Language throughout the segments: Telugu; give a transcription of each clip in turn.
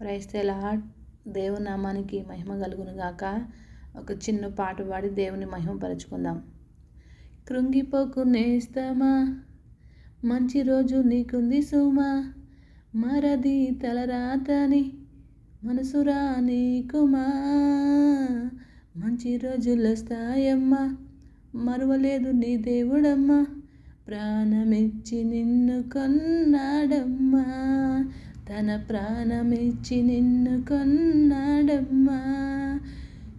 ప్రైస్తేలా దేవునామానికి మహిమ కలుగును గాక. ఒక చిన్న పాట పాడి దేవుని మహిమపరచుకుందాం కృంగిపోకు నేస్తమా? మంచి రోజు నీకుంది సుమా? మరది తలరాతని మనసురా నీకుమా మంచి రోజులొస్తాయమ్మా మరవలేదు మరువలేదు నీ దేవుడమ్మా. ప్రాణమిచ్చి నిన్ను కొన్నాడమ్మా. తన ప్రాణమిచ్చి నిన్ను కొన్నాడమ్మా.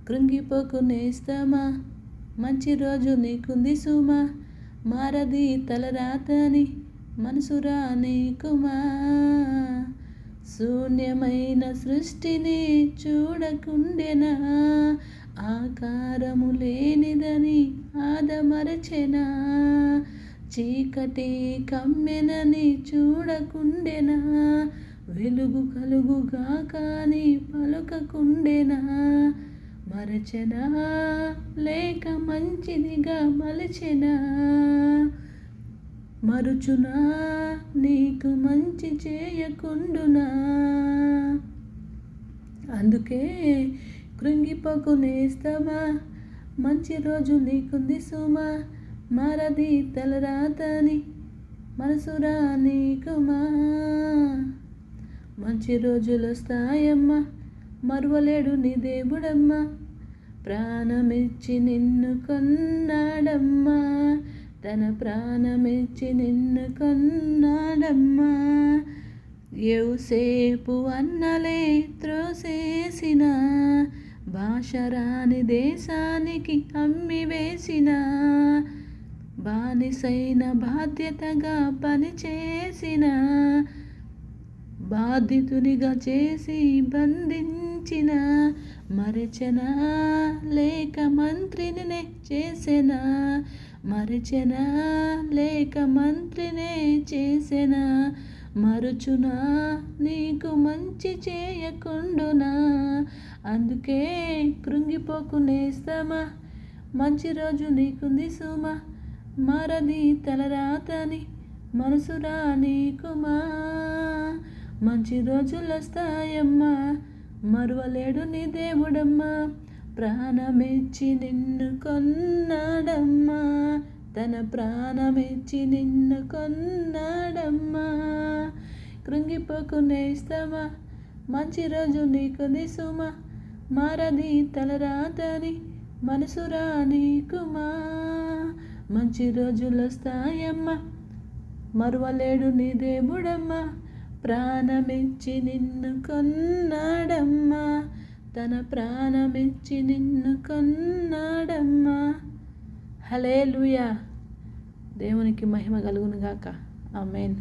కృంగిపోకు మంచి రోజు నీకుంది సుమా. మారది తలరాతని మనసురా నీకుమా శూన్యమైన సృష్టిని చూడకుండెనా? ఆకారము లేనిదని ఆదమరచెనా? చీకటి కమ్మెనని చూడకుండెనా? వెలుగు కలుగుగా కానీ పలుకకుండెనా? మరచెనా? లేక మంచిదిగా మలచెనా? మరుచునా? నీకు మంచి చేయకుండునా? అందుకే కృంగిపోకు నేస్తామా మంచి రోజు నీకుంది సుమా? మరది తలరాతని మనసురా నీకుమా? మంచి రోజులు వస్తాయమ్మా. మరువలేడు నీ దేవుడమ్మా. ప్రాణమిచ్చి నిన్ను కొన్నాడమ్మా. తన ప్రాణమిచ్చి నిన్ను కొన్నాడమ్మా. సేపు అన్నలే త్రోసేసిన. భాష రాని దేశానికి అమ్మి వేసిన. బానిసైన బాధ్యతగా పనిచేసిన. బాధితునిగా చేసి బంధించిన మరచనా లేక మంత్రిని చేసిన మరచనా లేక మంత్రినే చేసిన మరుచునా నీకు మంచి చేయకుండునా అందుకే కృంగిపోకునేస్తామా మంచి రోజు నీకుంది సుమా మరది తలరాతని మనసురా నీకుమా. మంచి రోజులు వస్తాయమ్మా. మరువలేడు నీ దేవుడమ్మా. ప్రాణమిచ్చి నిన్ను కొన్నాడమ్మా. తన ప్రాణమిచ్చి నిన్ను కొన్నాడమ్మా. కృంగిపోకు నేస్తామా మంచి రోజు నీకు దిసుమా మారది తలరాతని మనసురా కుమా మంచి రోజులు వస్తాయమ్మా. మరువలేడు నీ దేవుడమ్మా. ప్రాణమిచ్చి నిన్ను కొన్నాడమ్మా. తన ప్రాణమిచ్చి నిన్ను కొన్నాడమ్మా. హలే దేవునికి మహిమ కలుగునుగాక. ఆమెన్.